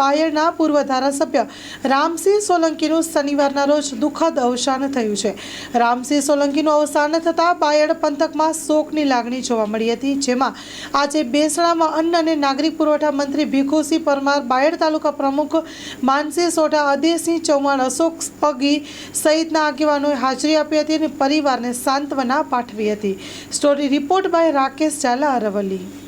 બાયડના પૂર્વ ધારાસભ્ય રામસિંહ સોલંકીનું શનિવારના રોજ દુઃખદ અવસાન થયું છે. રામસિંહ સોલંકીનું અવસાન થતાં બાયડ પંથકમાં શોકની લાગણી જોવા મળી હતી, જેમાં આજે બેસણામાં અન્ન અને નાગરિક પુરવઠા મંત્રી ભીખુસિંહ પરમાર, બાયડ તાલુકા પ્રમુખ માનસિંહ સોઢા અદેસિંહ ચૌહાણ, અશોક પગી સહિતના આગેવાનોએ હાજરી આપી હતી અને પરિવારને સાંત્વના પાઠવી હતી. Story report by Rakesh Jhala Aravalli.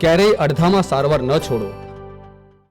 ક્યારેય અડધામાં સારવાર ન છોડો.